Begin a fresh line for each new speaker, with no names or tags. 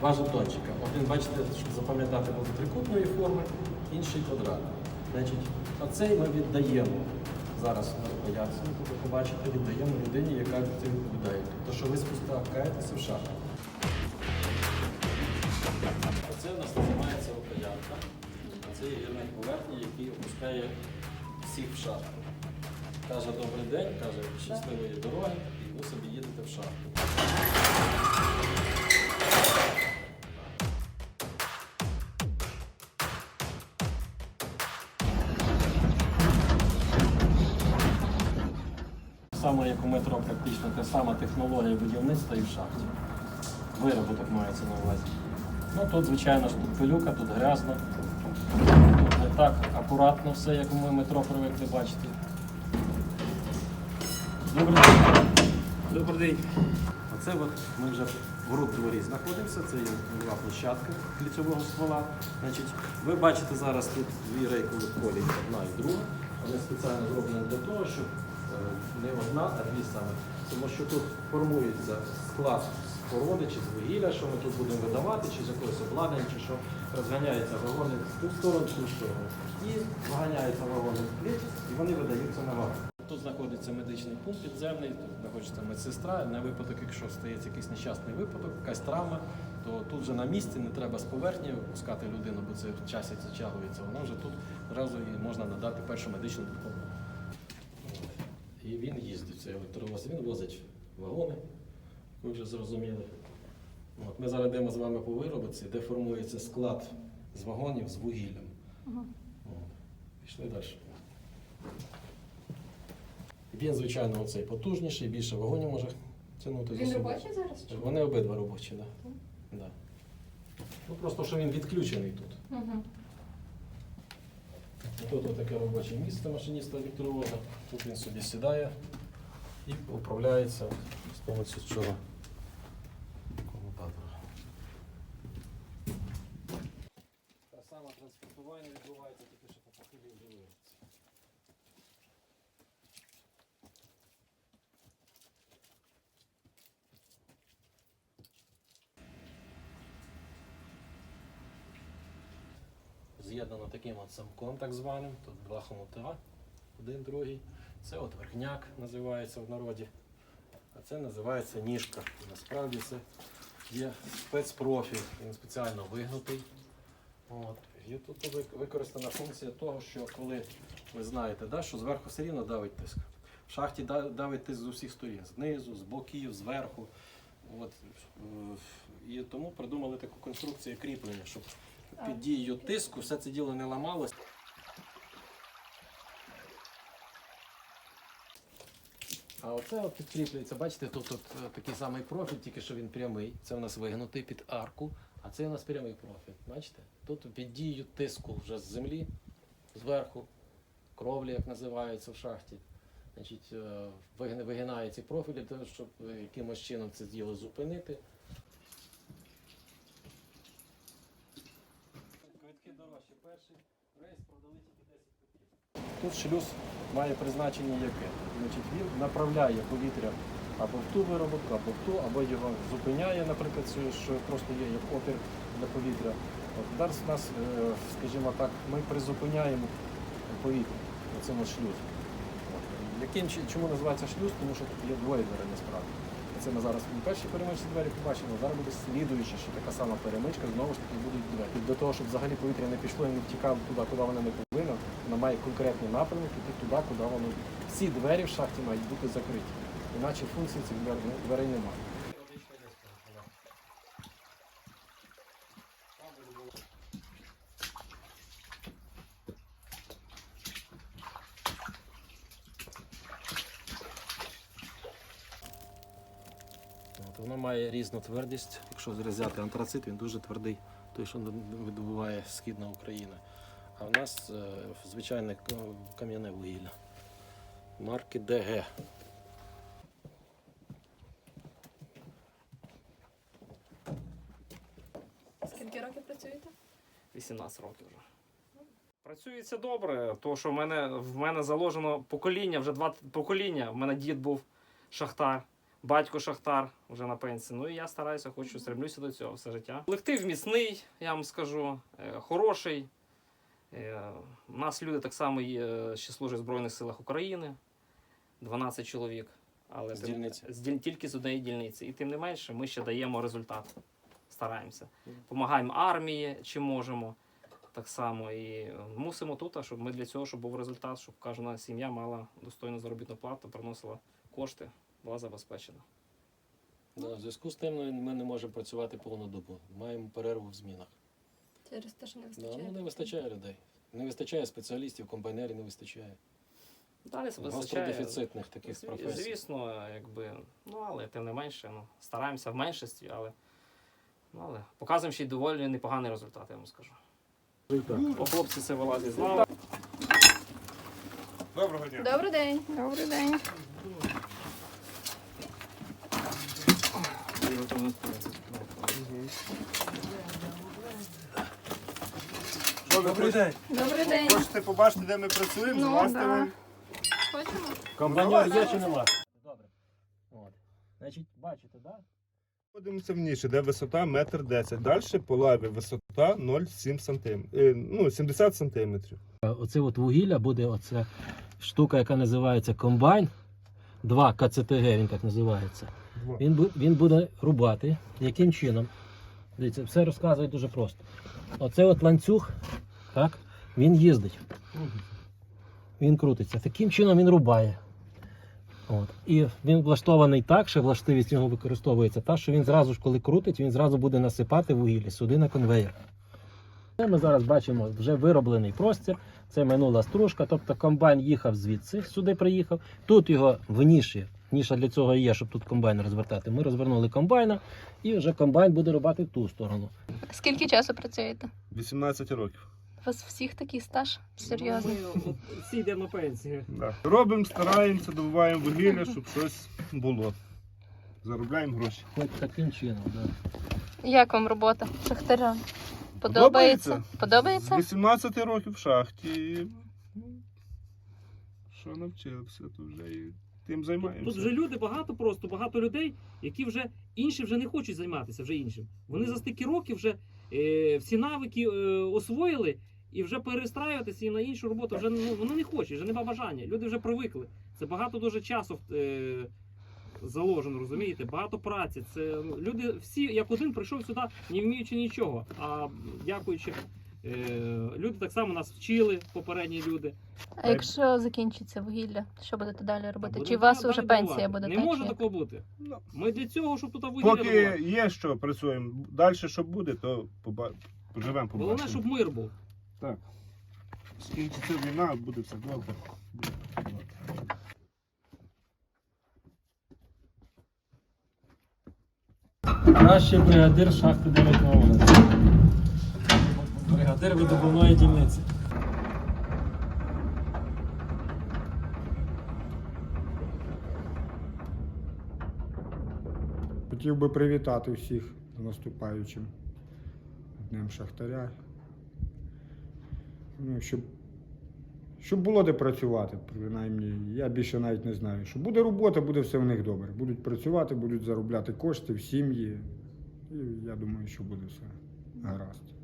два жетончика. Один, бачите, щоб запам'ятати, був трикутної форми, інший квадрат. Значить, оцей ми віддаємо зараз на поясню, ви побачите, віддаємо людині, яка це відповідає. Тобто, що ви спускаєтеся в шахту. Оце у нас називається. А це є гірник поверхні, який опускає всіх в шахту. Каже добрий день, каже щасливої дороги, і ви собі їдете в шахту. Саме як у метро, практично та сама технологія будівництва і в шахті. Вироботок мається на увазі. Ну тут, звичайно ж, тут пилюка, тут грязно. Тут не так акуратно все, як ми метро привикли бачити. Добрий день.
Добрий день.
Оце от ми вже в груд дворі знаходимося, це є нова площадка кліцевого ствола. Значить, ви бачите зараз тут дві рейкові колії, одна і друга. Вони спеціально зроблені для того, щоб не одна, а дві саме. Тому що тут формується склад з породи чи з вугілля, що ми тут будемо видавати, чи з якогось обладнання, чи що розганяються вагони в ту сторону, ту сторону. І вганяються вагони в пліт, і вони видаються на вагон. Тут знаходиться медичний пункт підземний, тут знаходиться медсестра. На випадок, якщо стається якийсь нещасний випадок, якась травма, то тут же на місці не треба з поверхні пускати людину, бо це в часі затягується. Вона вже тут одразу можна надати першу медичну допомогу. І він їздить, цей електровоз, він возить вагони, ви вже зрозуміли. От, ми зараз йдемо з вами по виробці, де формується склад з вагонів з вугіллям. От. Пішли далі. Він, звичайно, оцей потужніший, більше вагонів може тягнути.
Він робочий зараз? чи?
Вони обидва робочі, так. Да. Да. Ну просто що він відключений тут.
Мгм.
Тут таке робоче місце машиніста електровоза. Тут він собі сідає і управляється з допомогою цього комутатора. Те саме транспортування відбувається тільки що по похилій вже виробці. З'єднано таким от замком так званим. Тут два хомута, один другий. Це от верхняк називається в народі. А це називається ніжка. Насправді це є спецпрофіль, він спеціально вигнутий. От. І тут використана функція того, що коли ви знаєте, да, що зверху все рівно давить тиск. В шахті давить тиск з усіх сторін, знизу, з боків, зверху. От. е, І тому придумали таку конструкцію кріплення, щоб під дією тиску все це діло не ламалось. А оце от підкріплюється, бачите, тут, тут е, такий самий профіль, тільки що він прямий. Це у нас вигнутий під арку, а це у нас прямий профіль. Бачите? Тут під дією тиску вже з землі, зверху, кровлі, як називається в шахті. Значить, е, вигинає ці профілі, щоб е, якимось чином це діло зупинити. Перший рейс продали тільки 10 копійок. Тут шлюз має призначення яке? Значить, він направляє повітря або в ту вироботку, або в ту, або його зупиняє, наприклад, що- просто є як опір для повітря. От зараз нас, е, скажімо так, ми призупиняємо повітря на цьому шлюзі. Чому називається шлюз? Тому що тут є двоє насправді. Це ми зараз у першій перемичці двері побачимо, зараз буде слідуюча, ще така сама перемичка, знову ж таки будуть двері. І Для того, щоб взагалі повітря не пішло і не втікало туди, куди воно не повинно, вона має конкретний напрямок і туди, куди воно. Всі двері в шахті мають бути закриті. Іначе функції цих дверей немає. От, воно має різну твердість. Якщо взяти антрацит, він дуже твердий, той, що видобуває східна Україна. А в нас е, звичайне кам'яне вугілля. Марки ДГ.
Скільки років працюєте?
18 років вже. Працюється добре, тому що в мене, в мене заложено покоління, вже два покоління. В мене дід був шахтар. Батько Шахтар вже на пенсії. Ну і я стараюся, хочу, стремлюся до цього все життя. Колектив міцний, я вам скажу, е, хороший. Е, У нас люди так само є, ще служать в Збройних силах України, 12 чоловік. Але
З дільниці.
з тільки з однієї дільниці. І тим не менше, ми ще даємо результат. Стараємося. Помагаємо армії, чим можемо. Так само і е, мусимо тут, а щоб ми для цього, щоб був результат, щоб кожна сім'я мала достойну заробітну плату, приносила кошти, була забезпечена.
Да, в зв'язку з тим ми не можемо працювати повну добу. Маємо перерву в змінах.
Через те, що не
Да,
вистачає.
ну, не вистачає людей. Не вистачає спеціалістів, комбайнерів не вистачає.
Далі вистачає.
Гостродефіцитних таких
Зві-
професій.
Звісно, якби, ну але тим не менше, ну, стараємося в меншості, але, ну, але показуємо ще й доволі непоганий результат, я вам скажу. О, хлопці це вилазять з лави.
Доброго дня.
Добрий день. Добрий день.
Добрий день.
Добрий день.
Хочете побачити, де ми працюємо?
Ну, да. Хочемо?
Комбайнер є чи нема? Добре. От. Значить, бачите, так?
Ходимося в ніші, де висота метр десять. Далі по лаві висота 0,7 см. Ну, 70 сантиметрів.
Оце от вугілля буде оця штука, яка називається комбайн. 2 КЦТГ, він так називається. Він, він буде рубати. Яким чином? Дивіться, все розказує дуже просто. Оце от ланцюг, так, він їздить. Він крутиться. Таким чином він рубає. От. І він влаштований так, що властивість його використовується та, що він зразу ж, коли крутить, він зразу буде насипати вугілля сюди на конвейер. Це ми зараз бачимо вже вироблений простір. Це минула стружка, тобто комбайн їхав звідси, сюди приїхав. Тут його в ніші. Ніша для цього і є, щоб тут комбайн розвертати. Ми розвернули комбайна, і вже комбайн буде рубати в ту сторону.
Скільки часу працюєте?
18 років.
У вас всіх такий стаж? Серйозно.
Ми всі йдемо на пенсію.
Да. Робимо, стараємося, добуваємо вугілля, щоб щось було. Заробляємо гроші.
Хоч таким чином. Да.
Як вам робота шахтаря?
Подобається?
Подобається? Подобається?
З 18 років в шахті. ну, Що навчився, то вже і тим
Тут,
займаємося.
тут вже люди багато просто, багато людей, які вже інші вже не хочуть займатися вже іншим. Вони за стільки років вже е, всі навики е, освоїли і вже перестраюватися їм на іншу роботу вже ну, вони не хочуть, вже нема бажання. Люди вже привикли. Це багато дуже часу е, заложено, розумієте? Багато праці. Це ну, люди всі як один прийшов сюди, не вміючи нічого. А дякуючи. Е, Люди так само нас вчили, попередні люди.
А якщо закінчиться вугілля, що будете далі робити?
Будемо
Чи у вас
далі
вже
добувати.
пенсія буде?
Не
так,
може
чи як?
такого бути.
Ну,
Ми для цього, щоб тут вугілля
Поки
добувати.
є що працюємо. Далі що буде, то поба... поживемо, побачимо.
Головне, щоб мир був.
Скінчиться війна, буде все добре. Буде працювати.
Кращий бригадир шахти 9 номер. Бригадир видобувної дільниці.
Хотів би привітати всіх з наступаючим Днем Шахтаря. Ну, щоб, щоб було де працювати, принаймні. Я більше навіть не знаю. Що буде робота, буде все в них добре. Будуть працювати, будуть заробляти кошти в сім'ї. І я думаю, що буде все гаразд.